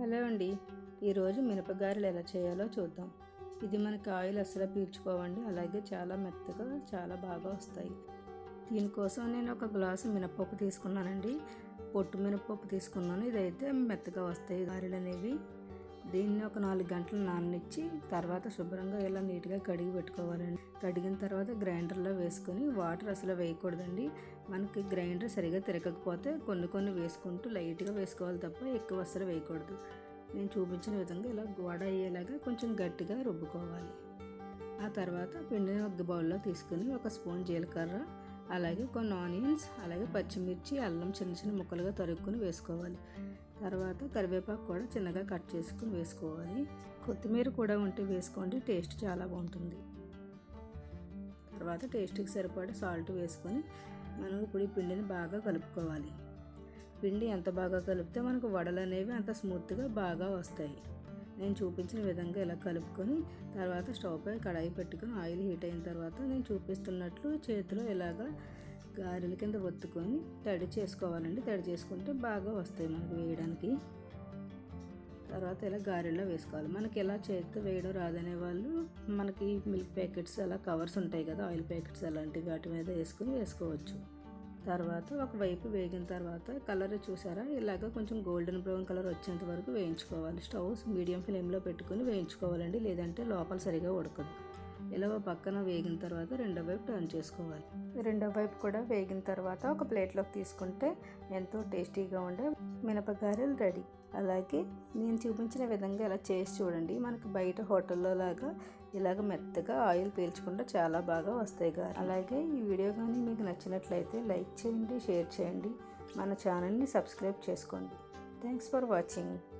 Hello అండి. ఈరోజు మినపగారెలు ఎలా చేయాలో చూద్దాం. ఇది మనకి ఆయిల్ అసలు పీల్చుకోవండి. అలాగే చాలా మెత్తగా చాలా బాగా వస్తాయి. దీనికోసం నేను ఒక గ్లాసు మినపప్పు తీసుకున్నానండి. పొట్టు మినపప్పు తీసుకున్నాను. ఇదైతే మెత్తగా వస్తాయి. గారెలు అనేవి దీన్ని ఒక నాలుగు గంటలు నాననిచ్చి తర్వాత శుభ్రంగా ఇలా నీట్గా కడిగి పెట్టుకోవాలండి. కడిగిన తర్వాత గ్రైండర్లో వేసుకొని వాటర్ అసలు వేయకూడదండి. మనకి గ్రైండర్ సరిగా తిరగకపోతే కొన్ని కొన్ని వేసుకుంటూ లైట్గా వేసుకోవాలి తప్ప ఎక్కువ అసలు వేయకూడదు. నేను చూపించిన విధంగా ఇలా గోడ అయ్యేలాగా కొంచెం గట్టిగా రుబ్బుకోవాలి. ఆ తర్వాత పిండిని ఒక బౌల్లో తీసుకుని ఒక స్పూన్ జీలకర్ర అలాగే కొన్ని ఆనియన్స్ అలాగే పచ్చిమిర్చి అల్లం చిన్న చిన్న ముక్కలుగా తరుక్కుని వేసుకోవాలి. తర్వాత కరివేపాకు కూడా చిన్నగా కట్ చేసుకుని వేసుకోవాలి. కొత్తిమీర కూడా ఉంటే వేసుకోండి టేస్ట్ చాలా బాగుంటుంది. తర్వాత టేస్ట్కి సరిపడే సాల్ట్ వేసుకొని మనం ఇప్పుడు ఈ పిండిని బాగా కలుపుకోవాలి. పిండి ఎంత బాగా కలిపితే మనకు వడలు అనేవి అంత స్మూత్గా బాగా వస్తాయి. నేను చూపించిన విధంగా ఇలా కలుపుకొని తర్వాత స్టవ్ పై కడాయి పెట్టుకొని ఆయిల్ హీట్ అయిన తర్వాత నేను చూపిస్తున్నట్లు చేతిలో ఇలాగా గారెల కింద ఒత్తుకొని తడి చేసుకోవాలండి. తడి చేసుకుంటే బాగా వస్తాయి మనకు వేయడానికి. తర్వాత ఇలా గారెల్లో వేసుకోవాలి. మనకి ఎలా చేతితో వేయడం రాదనే వాళ్ళు మనకి మిల్క్ ప్యాకెట్స్ అలా కవర్స్ ఉంటాయి కదా ఆయిల్ ప్యాకెట్స్ అలాంటివి వాటి మీద వేసుకుని వేసుకోవచ్చు. తర్వాత ఒక వైపు వేగిన తర్వాత కలర్ చూసారా? ఇలాగ కొంచెం గోల్డెన్ బ్రౌన్ కలర్ వచ్చేంత వరకు వేయించుకోవాలి. స్టవ్ మీడియం ఫ్లేమ్లో పెట్టుకుని వేయించుకోవాలండి. లేదంటే లోపల సరిగా ఉడకదు. ఇలా పక్కన వేగిన తర్వాత రెండో వైపు టర్న్ చేసుకోవాలి. రెండో వైపు కూడా వేగిన తర్వాత ఒక ప్లేట్లోకి తీసుకుంటే ఎంతో టేస్టీగా ఉండే మినపగారెలు రెడీ. అలాగే నేను చూపించిన విధంగా ఇలా చేసి చూడండి. మనకు బయట హోటల్లో లాగా ఇలాగ మెత్తగా ఆయిల్ పీల్చకుండా చాలా బాగా వస్తాయి గారు అలాగే ఈ వీడియో కానీ మీకు నచ్చినట్లయితే లైక్ చేయండి షేర్ చేయండి. మన ఛానల్ని సబ్స్క్రైబ్ చేసుకోండి. Thanks for watching.